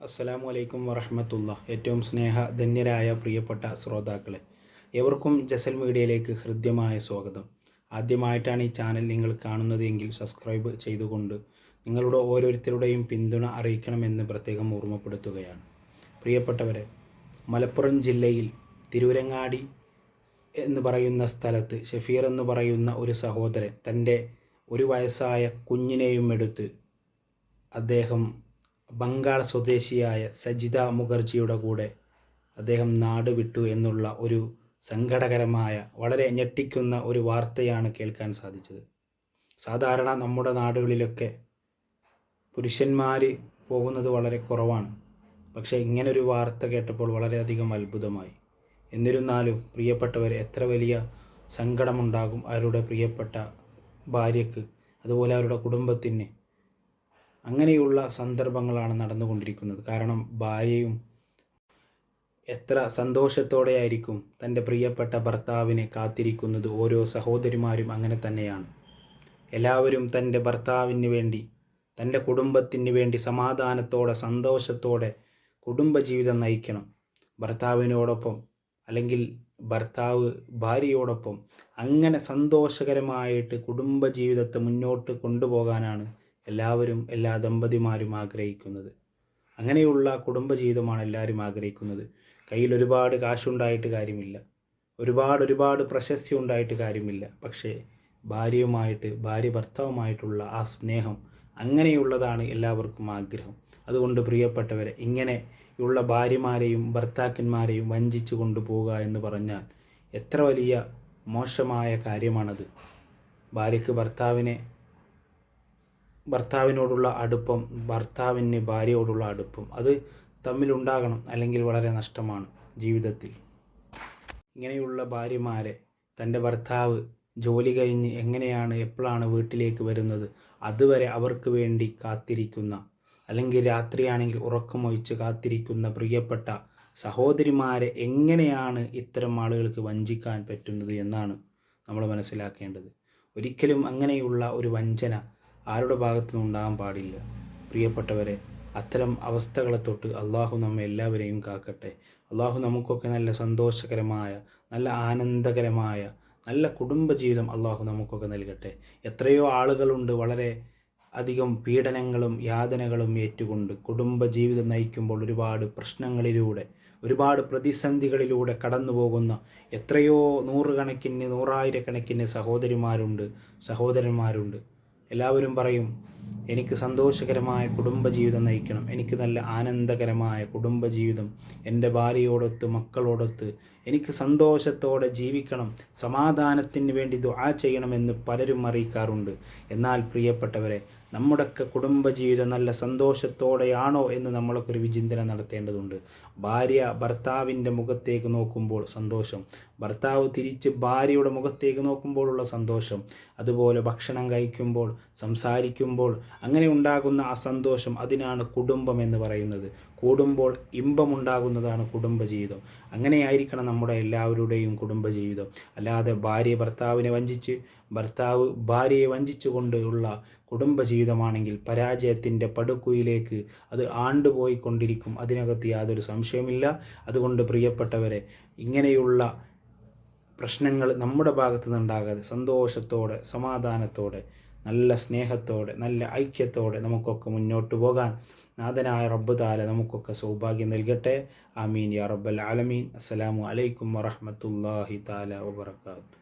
അസ്സലാമു അലൈക്കും വറഹമത്തുള്ള. ഏറ്റവും സ്നേഹ ധന്യരായ പ്രിയപ്പെട്ട ശ്രോതാക്കളെ എവർക്കും ജസൽ മീഡിയയിലേക്ക് ഹൃദ്യമായ സ്വാഗതം. ആദ്യമായിട്ടാണ് ഈ ചാനൽ നിങ്ങൾ കാണുന്നതെങ്കിൽ സബ്സ്ക്രൈബ് ചെയ്തുകൊണ്ട് നിങ്ങളുടെ ഓരോരുത്തരുടെയും പിന്തുണ അറിയിക്കണമെന്ന് പ്രത്യേകം ഓർമ്മപ്പെടുത്തുകയാണ്. പ്രിയപ്പെട്ടവരെ മലപ്പുറം ജില്ലയിൽ തിരൂരങ്ങാടി എന്ന് പറയുന്ന സ്ഥലത്ത് ഷഫീർ എന്ന് പറയുന്ന ഒരു സഹോദരൻ തന്റെ ഒരു വയസ്സായ കുഞ്ഞിനെയും എടുത്ത് അദ്ദേഹം ബംഗാൾ സ്വദേശിയായ സജിത മുഖർജിയുടെ കൂടെ അദ്ദേഹം നാട് വിട്ടു എന്നുള്ള ഒരു സങ്കടകരമായ വളരെ ഞെട്ടിക്കുന്ന ഒരു വാർത്തയാണ് കേൾക്കാൻ സാധിച്ചത്. സാധാരണ നമ്മുടെ നാടുകളിലൊക്കെ പുരുഷന്മാർ പോകുന്നത് വളരെ കുറവാണ്. പക്ഷേ ഇങ്ങനൊരു വാർത്ത കേട്ടപ്പോൾ വളരെയധികം അത്ഭുതമായി. എന്നിരുന്നാലും പ്രിയപ്പെട്ടവർ എത്ര വലിയ സങ്കടമുണ്ടാകും അവരുടെ പ്രിയപ്പെട്ട ഭാര്യക്ക് അതുപോലെ അവരുടെ കുടുംബത്തിന്. അങ്ങനെയുള്ള സന്ദർഭങ്ങളാണ് നടന്നുകൊണ്ടിരിക്കുന്നത്. കാരണം ഭാര്യയും എത്ര സന്തോഷത്തോടെ ആയിരിക്കും തന്റെ പ്രിയപ്പെട്ട ഭർത്താവിനെ കാത്തിരിക്കുന്നത് ഓരോ സഹോദരിമാരും അങ്ങനെ തന്നെയാണ്. എല്ലാവരും തന്റെ ഭർത്താവിന് വേണ്ടി തന്റെ കുടുംബത്തിന് വേണ്ടി സമാധാനത്തോടെ സന്തോഷത്തോടെ കുടുംബജീവിതം നയിക്കണം. ഭർത്താവിനോടൊപ്പം അല്ലെങ്കിൽ ഭർത്താവ് ഭാര്യയോടൊപ്പം അങ്ങനെ സന്തോഷകരമായിട്ട് കുടുംബജീവിതത്തെ മുന്നോട്ട് കൊണ്ടുപോകാനാണ് എല്ലാവരും എല്ലാ ദമ്പതിമാരും ആഗ്രഹിക്കുന്നത്. അങ്ങനെയുള്ള കുടുംബജീവിതമാണ് എല്ലാവരും ആഗ്രഹിക്കുന്നത്. കയ്യിൽ ഒരുപാട് കാശുണ്ടായിട്ട് കാര്യമില്ല. ഒരുപാട് ഒരുപാട് പ്രശസ്തി ഉണ്ടായിട്ട് കാര്യമില്ല. പക്ഷേ ഭാര്യയുമായിട്ട് ഭാര്യ ഭർത്താവുമായിട്ടുള്ള ആ സ്നേഹം അങ്ങനെയുള്ളതാണ് എല്ലാവർക്കും ആഗ്രഹം. അതുകൊണ്ട് പ്രിയപ്പെട്ടവരെ ഇങ്ങനെ ഉള്ള ഭാര്യമാരെയും ഭർത്താക്കന്മാരെയും വഞ്ചിച്ചു കൊണ്ടുപോവുക എന്ന് പറഞ്ഞാൽ എത്ര വലിയ മോശമായ കാര്യമാണത്. ഭാര്യയ്ക്ക് ഭർത്താവിനെ ഭർത്താവിനോടുള്ള അടുപ്പം ഭർത്താവിന് ഭാര്യയോടുള്ള അടുപ്പം അത് തമ്മിലുണ്ടാകണം അല്ലെങ്കിൽ വളരെ നഷ്ടമാണ് ജീവിതത്തിൽ. ഇങ്ങനെയുള്ള ഭാര്യമാരെ തന്റെ ഭർത്താവ് ജോലി കഴിഞ്ഞ് എങ്ങനെയാണ് എപ്പോഴാണ് വീട്ടിലേക്ക് വരുന്നത് അതുവരെ അവർക്ക് വേണ്ടി കാത്തിരിക്കുന്ന അല്ലെങ്കിൽ രാത്രിയാണെങ്കിൽ ഉറക്കമൊഴിച്ച് കാത്തിരിക്കുന്ന പ്രിയപ്പെട്ട സഹോദരിമാരെ എങ്ങനെയാണ് ഇത്തരം ആളുകൾക്ക് വഞ്ചിക്കാൻ പറ്റുന്നത് എന്നാണ് നമ്മൾ മനസ്സിലാക്കേണ്ടത്. ഒരിക്കലും അങ്ങനെയുള്ള ഒരു വഞ്ചന ആരുടെ ഭാഗത്തു നിന്നുണ്ടാകാൻ പാടില്ല. പ്രിയപ്പെട്ടവരെ അത്തരം അവസ്ഥകളെ തൊട്ട് അള്ളാഹു നമ്മെ എല്ലാവരെയും കാക്കട്ടെ. അള്ളാഹു നമുക്കൊക്കെ നല്ല സന്തോഷകരമായ നല്ല ആനന്ദകരമായ നല്ല കുടുംബജീവിതം അള്ളാഹു നമുക്കൊക്കെ നൽകട്ടെ. എത്രയോ ആളുകളുണ്ട് വളരെ അധികം പീഡനങ്ങളും യാതനകളും ഏറ്റുകൊണ്ട് കുടുംബജീവിതം നയിക്കുമ്പോൾ ഒരുപാട് പ്രശ്നങ്ങളിലൂടെ ഒരുപാട് പ്രതിസന്ധികളിലൂടെ കടന്നു പോകുന്ന എത്രയോ നൂറുകണക്കിന് നൂറായിരക്കണക്കിന് സഹോദരിമാരുണ്ട് സഹോദരന്മാരുണ്ട്. എല്ലാവരും പറയും എനിക്ക് സന്തോഷകരമായ കുടുംബജീവിതം നയിക്കണം. എനിക്ക് നല്ല ആനന്ദകരമായ കുടുംബജീവിതം. എന്റെ ഭാര്യയോടൊത്ത് മക്കളോടൊത്ത് എനിക്ക് സന്തോഷത്തോടെ ജീവിക്കണം. സമാധാനത്തിന് വേണ്ടി ദുആ ചെയ്യണമെന്ന് പലരും അറിയിക്കാറുണ്ട്. എന്നാൽ പ്രിയപ്പെട്ടവരെ നമ്മുടെയൊക്കെ കുടുംബജീവിതം നല്ല സന്തോഷത്തോടെയാണോ എന്ന് നമ്മളൊക്കെ ഒരു വിചിന്തനം നടത്തേണ്ടതുണ്ട്. ഭാര്യ ഭർത്താവിന്റെ മുഖത്തേക്ക് നോക്കുമ്പോൾ സന്തോഷം. ഭർത്താവ് തിരിച്ച് ഭാര്യയുടെ മുഖത്തേക്ക് നോക്കുമ്പോഴുള്ള സന്തോഷം. അതുപോലെ ഭക്ഷണം കഴിക്കുമ്പോൾ സംസാരിക്കുമ്പോൾ അങ്ങനെ ഉണ്ടാകുന്ന ആ സന്തോഷം അതിനാണ് കുടുംബം എന്ന് പറയുന്നത്. കൂടുമ്പോൾ ഇമ്പമുണ്ടാകുന്നതാണ് കുടുംബജീവിതം. അങ്ങനെയായിരിക്കണം നമ്മുടെ എല്ലാവരുടെയും കുടുംബജീവിതം. അല്ലാതെ ഭാര്യ ഭർത്താവിനെ വഞ്ചിച്ച് ഭർത്താവ് ഭാര്യയെ വഞ്ചിച്ചുകൊണ്ടുള്ള കുടുംബജീവിതമാണെങ്കിൽ പരാജയത്തിന്റെ പടുക്കുയിലേക്ക് അത് ആണ്ടുപോയിക്കൊണ്ടിരിക്കും. അതിനകത്ത് യാതൊരു സംശയമില്ല അതുകൊണ്ട് പ്രിയപ്പെട്ടവരെ ഇങ്ങനെയുള്ള പ്രശ്നങ്ങൾ നമ്മുടെ ഭാഗത്തു നിന്നുണ്ടാകാതെ സന്തോഷത്തോടെ സമാധാനത്തോടെ നല്ല സ്നേഹത്തോടെ നല്ല ഐക്യത്തോടെ നമുക്കൊക്കെ മുന്നോട്ട് പോകാൻ നാഥനായ റബ്ബ് താല നമുക്കൊക്കെ സൗഭാഗ്യം നൽകട്ടെ. ആമീൻ യാ റബ്ബൽ ആലമീൻ. അസ്സലാമു അലൈക്കും വറഹമത്തല്ലാഹി താല വബർക്കാത്തു